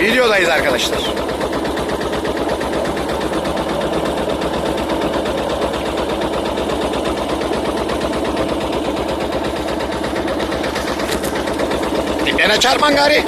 Videodayız arkadaşlar. Diplerine çarpman gari.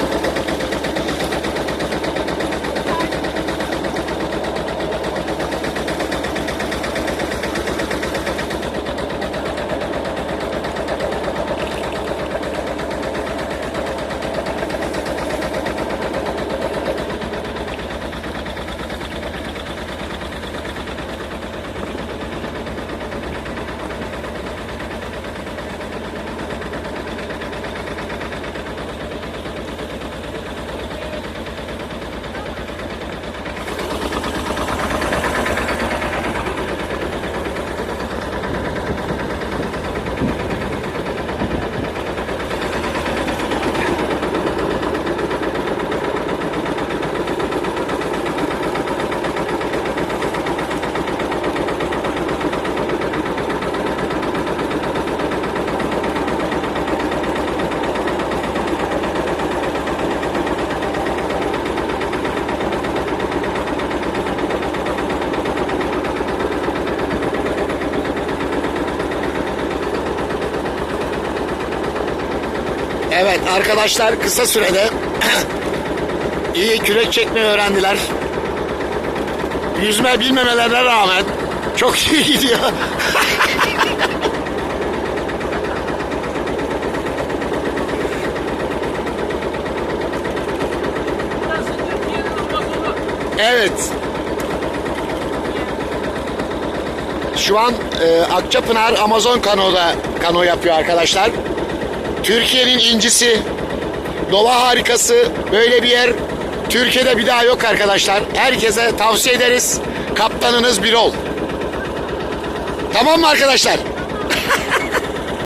Evet arkadaşlar kısa sürede iyi kürek çekmeyi öğrendiler. Yüzme bilmemelerine rağmen çok iyi gidiyor. Evet. Şu an e, Akçapınar Amazon kanoda kano yapıyor arkadaşlar. Türkiye'nin incisi, doğa harikası böyle bir yer Türkiye'de bir daha yok arkadaşlar. Herkese tavsiye ederiz. Kaptanınız bir ol. Tamam mı arkadaşlar?